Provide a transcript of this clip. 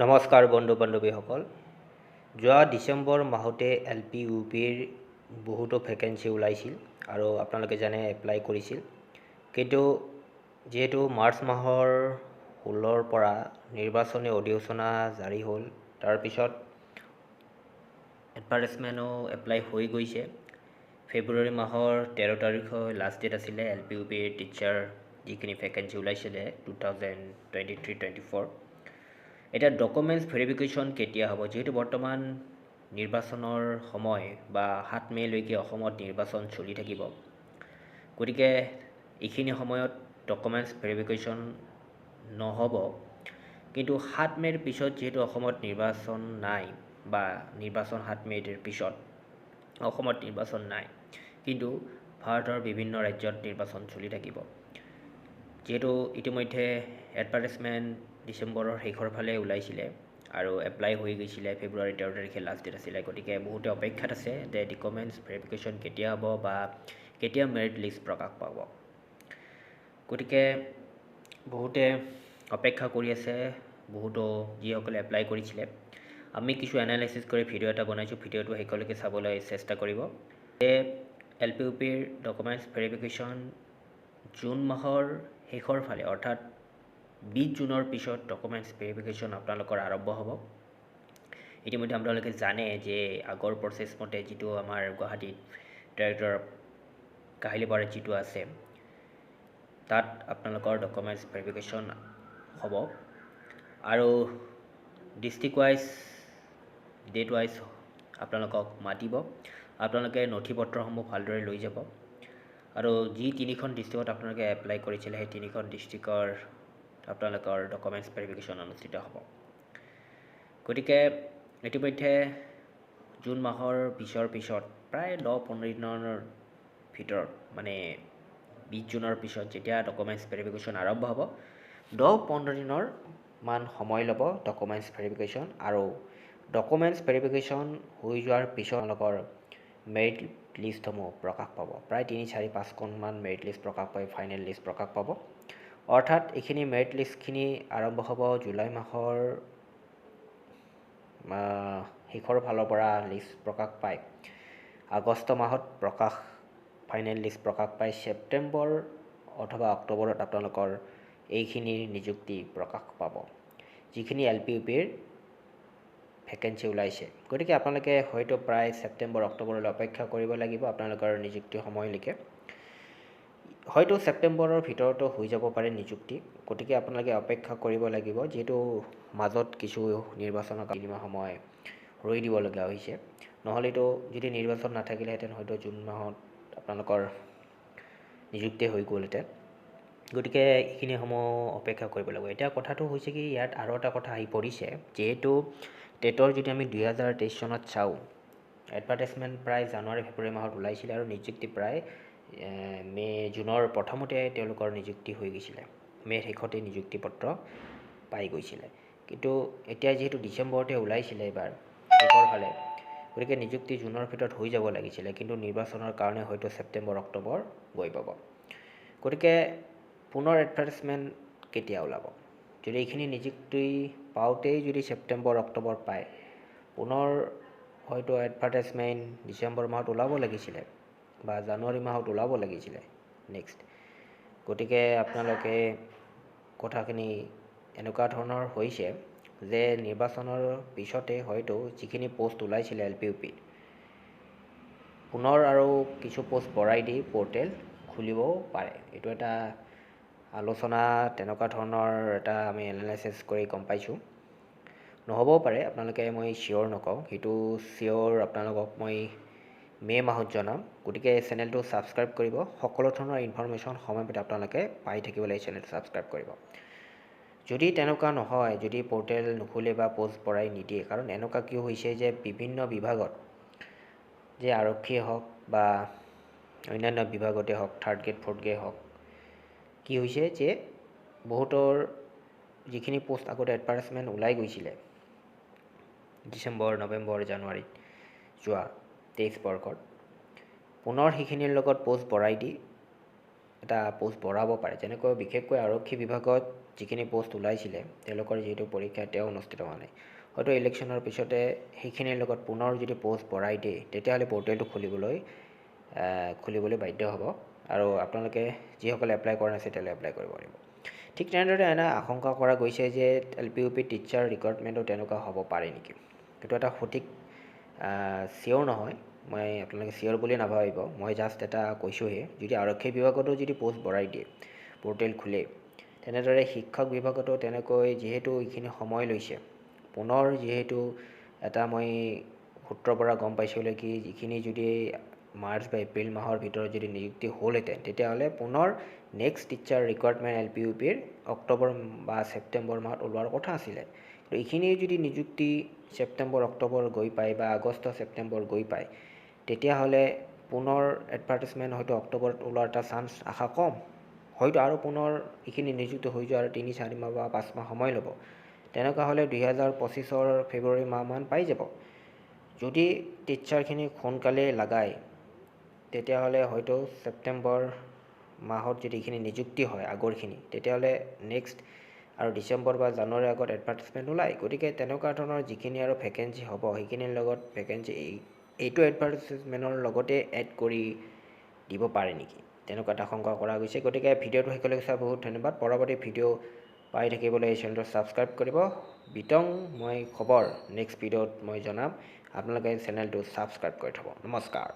নমস্কাৰ বন্ধু বান্ধৱীসকল। যোৱা ডিচেম্বৰ মাহতে এল পি ইউ পিৰ বহুতো ভেকেঞ্চি ওলাইছিল আৰু আপোনালোকে জানে এপ্লাই কৰিছিল। কিন্তু যিহেতু মাৰ্চ মাহৰ ষোল্লৰ পৰা নিৰ্বাচনী অধিসূচনা জাৰি হ'ল তাৰপিছত এডভাৰটাইজমেণ্টো এপ্লাই হৈ গৈছে। ফেব্ৰুৱাৰী মাহৰ তেৰ তাৰিখৰ লাষ্ট ডেট আছিলে এল পি ইউ পিৰ টিচাৰ যিখিনি ভেকেঞ্চি ওলাইছিলে two thousand twenty three twenty four এতিয়া ডকুমেণ্টছ ভেৰিফিকেশ্যন কেতিয়া হ'ব? যিহেতু বৰ্তমান নিৰ্বাচনৰ সময় বা সাত মে'লৈকে অসমত নিৰ্বাচন চলি থাকিব। গতিকে এইখিনি সময়ত ডকুমেণ্টছ ভেৰিফিকেশ্যন নহ'ব। কিন্তু সাত মে'ৰ পিছত যিহেতু অসমত নিৰ্বাচন নাই বা নিৰ্বাচন সাত মে'ৰ পিছত অসমত নিৰ্বাচন নাই কিন্তু ভাৰতৰ বিভিন্ন ৰাজ্যত নিৰ্বাচন চলি থাকিব। যিহেতু ইতিমধ্যে এডভাৰটাইজমেণ্ট ডিচেম্বৰৰ শেষৰ ফালে ওলাইছিলে আৰু এপ্লাই হৈ গৈছিলে ফেব্ৰুৱাৰী তেৰ তাৰিখে লাষ্ট ডেট আছিলে। গতিকে বহুতে অপেক্ষাত আছে যে ডকুমেণ্টছ ভেৰিফিকেশ্যন কেতিয়া হ'ব বা কেতিয়া মেৰিট লিষ্ট প্ৰকাশ পাব। গতিকে বহুতে অপেক্ষা কৰি আছে বহুতো যিসকলে এপ্লাই কৰিছিলে। আমি কিছু এনালাইচিছ কৰি ভিডিঅ' এটা বনাইছোঁ ভিডিঅ'টো শেষলৈকে চাবলৈ চেষ্টা কৰিব। যে এল পি ইউ পিৰ ডকুমেণ্টছ ভেৰিফিকেশ্যন জুন মাহৰ শেষৰ ফালে অৰ্থাৎ বিছ জুনৰ পিছত ডকুমেণ্টছ ভেৰিফিকেশ্যন আপোনালোকৰ আৰম্ভ হ'ব। ইতিমধ্যে আপোনালোকে জানে যে আগৰ প্ৰচেছ মতে যিটো আমাৰ গুৱাহাটীত ডাইৰেক্টৰ কাহিলীপাৰাত যিটো আছে তাত আপোনালোকৰ ডকুমেণ্টছ ভেৰিফিকেশ্যন হ'ব। আৰু ডিষ্ট্ৰিক্ট ৱাইজ ডেট ৱাইজ আপোনালোকক মাতিব। আপোনালোকে নথি পত্ৰসমূহ ভালদৰে লৈ যাব। আৰু যি তিনিখন ডিষ্ট্ৰিক্টত আপোনালোকে এপ্লাই কৰিছিলে সেই তিনিখন ডিষ্ট্ৰিক্টৰ আপোনালোকৰ ডকুমেণ্টছ ভেৰিফিকেশ্যন অনুষ্ঠিত হ'ব। গতিকে ইতিমধ্যে জুন মাহৰ পিছৰ পিছত প্ৰায় দহ পোন্ধৰ দিনৰ ভিতৰত মানে বিছ জুনৰ পিছত যেতিয়া ডকুমেণ্টছ ভেৰিফিকেশ্যন আৰম্ভ হ'ব দহ পোন্ধৰ দিনৰ মান সময় ল'ব ডকুমেণ্টছ ভেৰিফিকেশ্যন আৰু ডকুমেণ্টছ ভেৰিফিকেশ্যন হৈ যোৱাৰ পিছত আপোনালোকৰ মেৰিট লিষ্টসমূহ প্ৰকাশ পাব। প্ৰায় তিনি চাৰি পাঁচখনমান মেৰিট লিষ্ট প্ৰকাশ পাই ফাইনেল লিষ্ট প্ৰকাশ পাব। অৰ্থাৎ এইখিনি মেৰিট লিষ্টখিনি আৰম্ভ হ'ব জুলাই মাহৰ শেষৰ ফালৰ পৰা লিষ্ট প্ৰকাশ পায়। আগষ্ট মাহত প্ৰকাশ ফাইনেল লিষ্ট প্ৰকাশ পায়। ছেপ্টেম্বৰ অথবা অক্টোবৰত আপোনালোকৰ এইখিনিৰ নিযুক্তি প্ৰকাশ পাব। যিখিনি এল পি ইউ পিৰ ভেকেঞ্চি ওলাইছে। গতিকে আপোনালোকে হয়তো প্ৰায় ছেপ্টেম্বৰ অক্টোবৰলৈ অপেক্ষা কৰিব লাগিব আপোনালোকৰ নিযুক্তি সময়লৈকে। হয়তো ছেপ্টেম্বৰৰ ভিতৰতো হৈ যাব পাৰে নিযুক্তি। গতিকে আপোনালোকে অপেক্ষা কৰিব লাগিব যিহেতু মাজত কিছু নিৰ্বাচনৰ তিনিমাহ সময় ৰৈ দিবলগীয়া হৈছে। নহ'লেতো যদি নিৰ্বাচন নাথাকিলেহেঁতেন হয়তো জুন মাহত আপোনালোকৰ নিযুক্তি হৈ গ'লহেঁতেন। গতিকে এইখিনি সমূহ অপেক্ষা কৰিব লাগিব। এতিয়া কথাটো হৈছে কি ইয়াত আৰু এটা কথা আহি পৰিছে যিহেতু টেটৰ যদি আমি দুহেজাৰ তেইছ চনত চাওঁ এডভাৰটাইজমেণ্ট প্ৰায় জানুৱাৰী ফেব্ৰুৱাৰী মাহত ওলাইছিলে আৰু নিযুক্তি প্ৰায় মে' জুনৰ প্ৰথমতে তেওঁলোকৰ নিযুক্তি হৈ গৈছিলে। মে' শেষতে নিযুক্তি পত্ৰ পাই গৈছিলে। কিন্তু এতিয়া যিহেতু ডিচেম্বৰতে ওলাইছিলে এইবাৰ শেষৰ ফালে গতিকে নিযুক্তি জুনৰ ভিতৰত হৈ যাব লাগিছিলে কিন্তু নিৰ্বাচনৰ কাৰণে হয়তো ছেপ্টেম্বৰ অক্টোবৰ গৈ পাব। গতিকে পুনৰ এডভাৰটাইজমেণ্ট কেতিয়া ওলাব? যদি এইখিনি নিযুক্তি পাওঁতেই যদি ছেপ্টেম্বৰ অক্টোবৰ পায় পুনৰ হয়তো এডভাৰটাইজমেণ্ট ডিচেম্বৰ মাহত ওলাব লাগিছিলে। বা জানুৱাৰী মাহত ওলাব লাগিছিলে নেক্সট গতিকে আপোনালোকে কথাখিনি এনেকুৱা ধৰণৰ হৈছে যে নিৰ্বাচনৰ পিছতে হয়তো যিখিনি পষ্ট ওলাইছিলে এল পি ইউ পিত পুনৰ আৰু কিছু পষ্ট বঢ়াই দি পৰ্টেল খুলিবও পাৰে। এইটো এটা আলোচনা তেনেকুৱা ধৰণৰ এটা আমি এনালাইচিছ কৰি গম পাইছোঁ। নহ'বও পাৰে আপোনালোকে মই চিয়'ৰ নকওঁ। সেইটো চিয়'ৰ আপোনালোকক মই মে' মাহত জনাম। গতিকে চেনেলটো ছাবস্ক্ৰাইব কৰিব। সকলো ধৰণৰ ইনফৰ্মেশ্যন সময়মতে আপোনালোকে পাই থাকিবলৈ এই চেনেলটো ছাবস্ক্ৰাইব কৰিব। যদি তেনেকুৱা নহয় যদি পৰ্টেল নুখুলে বা পষ্ট বঢ়াই নিদিয়ে কাৰণ এনেকুৱা কিয় হৈছে যে বিভিন্ন বিভাগত যে আৰক্ষীয়ে হওক বা অন্যান্য বিভাগতে হওক থাৰ্ড গ্ৰেড ফ'ৰ্থ গ্ৰেড হওক কি হৈছে যে বহুতৰ যিখিনি পষ্ট আগতে এডভাৰটাইজমেণ্ট ওলাই গৈছিলে ডিচেম্বৰ নৱেম্বৰ জানুৱাৰীত যোৱা তেইছ বৰ্ষত। পুনৰ সেইখিনিৰ লগত পষ্ট বঢ়াই দি এটা পষ্ট বঢ়াব পাৰে। যেনেকৈ বিশেষকৈ আৰক্ষী বিভাগত যিখিনি পষ্ট ওলাইছিলে তেওঁলোকৰ যিহেতু পৰীক্ষা এতিয়াও অনুষ্ঠিত হোৱা নাই। হয়তো ইলেকশ্যনৰ পিছতে সেইখিনিৰ লগত পুনৰ যদি পষ্ট বঢ়াই দিয়ে তেতিয়াহ'লে পৰ্টেলটো খুলিবলৈ খুলিবলৈ বাধ্য হ'ব। আৰু আপোনালোকে যিসকলে এপ্লাই কৰা নাছিল তেওঁলোকে এপ্লাই কৰিব পাৰিব। ঠিক তেনেদৰে এনে আশংকা কৰা গৈছে যে L P U P teacher ৰিক্ৰুইটমেণ্টো তেনেকুৱা হ'ব পাৰে নেকি? সেইটো এটা সঠিক চিয়'ৰ নহয়। মই আপোনালোকে চিয়'ৰ বুলি নাভাবিব। মই জাষ্ট এটা কৈছোঁহে যদি আৰক্ষী বিভাগতো যদি পষ্ট বঢ়াই দিয়ে পৰ্টেল খোলে তেনেদৰে শিক্ষক বিভাগতো তেনেকৈ যিহেতু এইখিনি সময় লৈছে পুনৰ যিহেতু এটা মই সূত্ৰৰ পৰা গম পাইছিলোঁ কি যিখিনি যদি মাৰ্চ বা এপ্ৰিল মাহৰ ভিতৰত যদি নিযুক্তি হ'লহেঁতেন তেতিয়াহ'লে পুনৰ next teacher requirement L P U পিৰ অক্টোবৰ বা ছেপ্টেম্বৰ মাহত ওলোৱাৰ কথা আছিলে। কিন্তু এইখিনি যদি নিযুক্তি ছেপ্টেম্বৰ অক্টোবৰ গৈ পায় বা আগষ্ট ছেপ্টেম্বৰ গৈ পায় তেতিয়াহ'লে পুনৰ এডভাৰ্টাইজমেণ্ট হয়তো অক্টোবৰত ওলোৱাৰ এটা চান্স আশা কম। হয়তো আৰু পুনৰ এইখিনি নিযুক্ত হৈ যোৱাৰ তিনি চাৰি মাহ বা পাঁচ মাহ সময় ল'ব। তেনেকুৱা হ'লে দুহেজাৰ পঁচিছৰ ফেব্ৰুৱাৰী মাহমান পাই যাব। যদি টিচাৰখিনি সোনকালে লাগায় তেতিয়াহ'লে হয়তো ছেপ্টেম্বৰ মাহত যদি এইখিনি নিযুক্তি হয় আগৰখিনি তেতিয়াহ'লে নেক্সট আৰু ডিচেম্বৰ বা জানুৱাৰীৰ আগত এডভাৰ্টাইজমেণ্ট ওলায়। গতিকে তেনেকুৱা ধৰণৰ যিখিনি আৰু ভেকেঞ্চি হ'ব সেইখিনিৰ লগত ভেকেঞ্চি এইটো এডভাৰ্টাইজমেণ্টৰ লগতে এড কৰি দিব পাৰে নেকি? তেনেকুৱা এটা আশংকা কৰা গৈছে। গতিকে ভিডিঅ'টো শেষলৈকে চাই বহুত ধন্যবাদ। পৰৱৰ্তী ভিডিঅ' পাই থাকিবলৈ এই চেনেলটো ছাবস্ক্ৰাইব কৰিব। বিতং মই খবৰ। নেক্সট ভিডিঅ'ত মই জনাম। আপোনালোকে চেনেলটো ছাবস্ক্ৰাইব কৰি থ'ব। নমস্কাৰ।